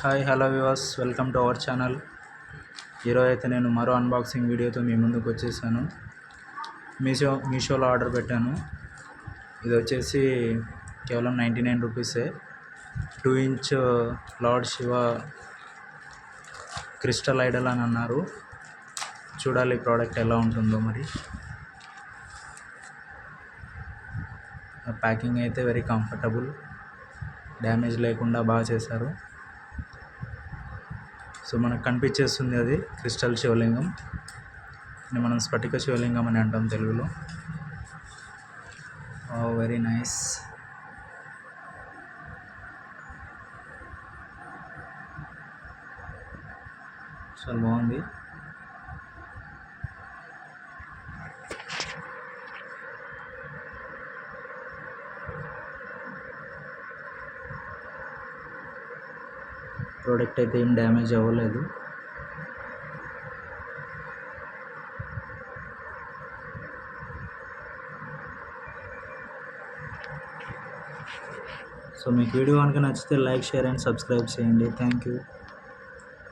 Hi hello viewers. Welcome to our channel. ఈరోజు అయితే నేను మరో అన్బాక్సింగ్ వీడియోతో మీ ముందుకు వచ్చేసాను. మీషో మీషోలో ఆర్డర్ పెట్టాను. ఇది వచ్చేసి కేవలం నైంటీ నైన్ రూపీసే. Two inch Lord Shiva crystal idol అని అన్నారు. చూడాలి ప్రోడక్ట్ ఎలా ఉంటుందో మరి. ప్యాకింగ్ అయితే వెరీ కంఫర్టబుల్ డ్యామేజ్ లేకుండా బాగా చేశారు. సో మనకు కనిపించేస్తుంది అది క్రిస్టల్ శివలింగం. మనం స్ఫటిక శివలింగం అని అంటాం తెలుగులో. Oh, వెరీ నైస్ చాలా బాగుంది. ప్రోడక్ట్ అయితే ఏం డ్యామేజ్ అవ్వలేదు. సో మీకు వీడియో కనుక నచ్చితే లైక్ షేర్ అండ్ సబ్స్క్రైబ్ చేయండి. Thank you